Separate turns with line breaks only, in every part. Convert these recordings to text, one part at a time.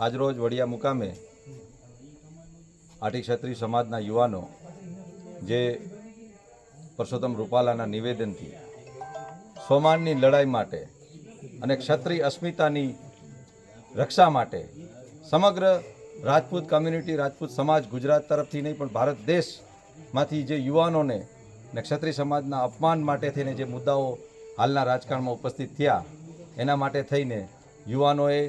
આજરોજ વડિયા મુકામે આટી ક્ષત્રિય સમાજના યુવાનો જે પરસોત્તમ રૂપાલાના નિવેદનથી સોમાનની લડાઈ માટે અને ક્ષત્રિય અસ્મિતાની રક્ષા માટે સમગ્ર રાજપૂત કમ્યુનિટી, રાજપૂત સમાજ ગુજરાત તરફથી નહીં, પણ ભારત દેશમાંથી જે યુવાનોને ને ક્ષત્રિય સમાજના અપમાન માટે થઈને જે મુદ્દાઓ હાલના રાજકારણમાં ઉપસ્થિત થયા, એના માટે થઈને યુવાનોએ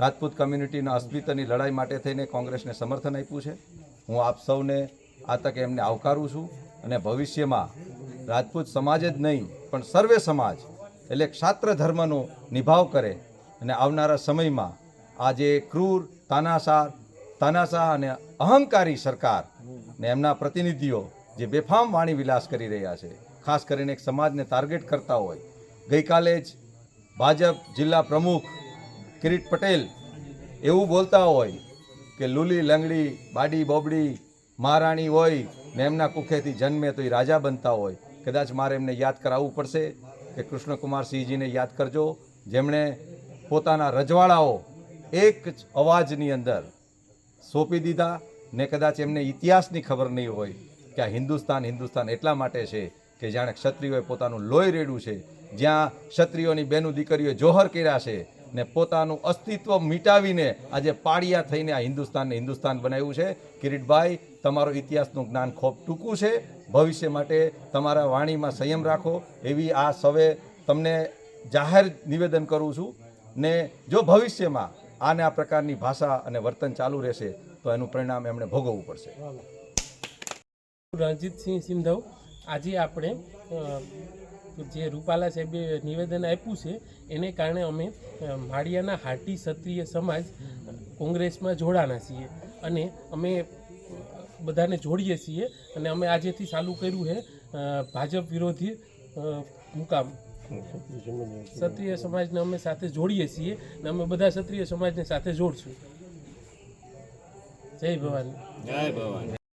રાજપૂત કમ્યુનિટીના અસ્મિતાની લડાઈ માટે થઈને કોંગ્રેસને સમર્થન આપ્યું છે. હું આપ સૌને આ તકે એમને આવકારું છું અને ભવિષ્યમાં રાજપૂત સમાજ જ નહીં, પણ સર્વે સમાજ એટલે ક્ષાત્ર ધર્મનો નિભાવ કરે અને આવનારા સમયમાં આ જે ક્રૂર, તાનાશાહ તાનાશાહ અને અહંકારી સરકાર ને એમના પ્રતિનિધિઓ જે બેફામ વાણી વિલાસ કરી રહ્યા છે, ખાસ કરીને એક સમાજને ટાર્ગેટ કરતા હોય, ગઈકાલે જ ભાજપ જિલ્લા પ્રમુખ કિરીટ પટેલ એવું બોલતા હોય કે લુલી, લંગડી, બાડી, બોબડી, મહારાણી હોય ને એમના કુખેથી જન્મે તો એ રાજા બનતા હોય. કદાચ મારે એમને યાદ કરાવવું પડશે કે કૃષ્ણકુમારસિંહજીને યાદ કરજો. જેમણે પોતાના રજવાડાઓ એક જ અવાજની અંદર સોંપી દીધા ને કદાચ એમને ઇતિહાસની ખબર નહીં હોય કે આ હિન્દુસ્તાન હિન્દુસ્તાન એટલા માટે છે કે જાણે ક્ષત્રિયોએ પોતાનું લોહી રેડ્યું છે. જ્યાં ક્ષત્રિયોની બેનું દીકરીઓએ જોહર કર્યા છે ને પોતાનું અસ્તિત્વ મિટાવીને આજે પાળિયા થઈને આ હિન્દુસ્તાનને હિન્દુસ્તાન બનાવ્યું છે. કિરીટભાઈ, તમારો ઇતિહાસનું જ્ઞાન ખૂબ ટૂંકું છે. ભવિષ્ય માટે તમારા વાણીમાં સંયમ રાખો. એવી આ સવે તમને જાહેર નિવેદન કરું છું. ને જો ભવિષ્યમાં આને આ પ્રકારની ભાષા અને વર્તન ચાલુ રહેશે, તો એનું પરિણામ એમણે ભોગવવું પડશે.
રણજીતસિંહ સિંધવ, આજે આપણે જે રૂપાલા સાહેબે નિવેદન આપ્યું છે, એને કારણે અમે માળિયાના હાટી ક્ષત્રિય સમાજ કોંગ્રેસમાં જોડાના છીએ અને અમે બધાને જોડીએ છીએ અને અમે આજેથી ચાલુ કર્યું છે ભાજપ વિરોધી મુકામ. ક્ષત્રિય સમાજને અમે સાથે જોડીએ છીએ અને અમે બધા ક્ષત્રિય સમાજને સાથે જોડશું. જય ભવાની.